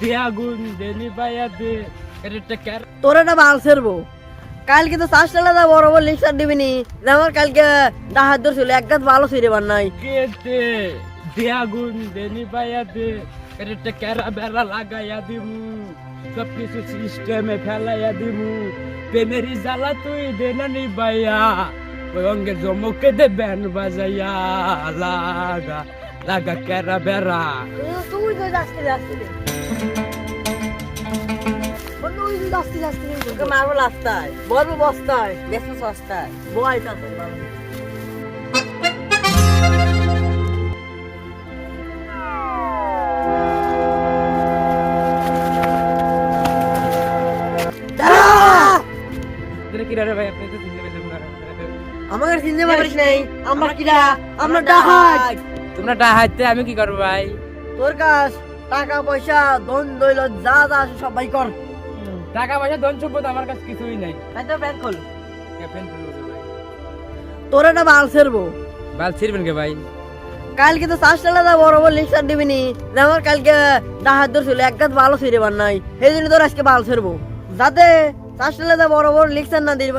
দে আগুন দে নিবাইয়া দে এটা ক্যার তোর একটা বাল ছেড়বো। কালকে তো চাষ বড় বড় দিবি নি। আমার কালকে ডাহাত ধরছিল, এক গাছ ভালো ছিঁড়ে নাই। কেটে দে আগুন দে নিবাইয়া দে এটা ক্যারা বেড়া লাগাইয়া দিমু সব কিছু সিস্টেমে ফেলাইয়া দিমু প্রেমেরই জ্বালা তুই দে না নিবাইয়া ওই অঙ্গে জমকে দে বাজাইয়া লাগা লাগা ক্যারা বেড়া তোকে মারবো রাস্তায়। বলব বস্তায় সস্তায় বয় চিনতে পারিস নাই। আমরা কিরা? আমরা ডাহাত। তোমরা ডাহাইতে আমি কি করব ভাই? তোর কাছ টাকা পয়সা ধন দৈলত যা যা আছে সবাই কর। টাকা পয়সা ধন সম্পদ আমার কাছে কিছুই নাই। তাই তো ব্যাংক খোল। তোর একটা বাল ছেড়বো। বাল ছিড়বেন কে ভাই? কালকে তো চাষ চালা যা বড় বড় লিক্সার দিবি নি। যে আমার কালকে ডাহাত ধরছিল এক গাছ ভালো ছিঁড়ে নাই। সেই জন্য তোর আজকে বাল ছেড়বো। যাতে চাষ চালা যা বড় বড় লিক্সার না দিতে পারি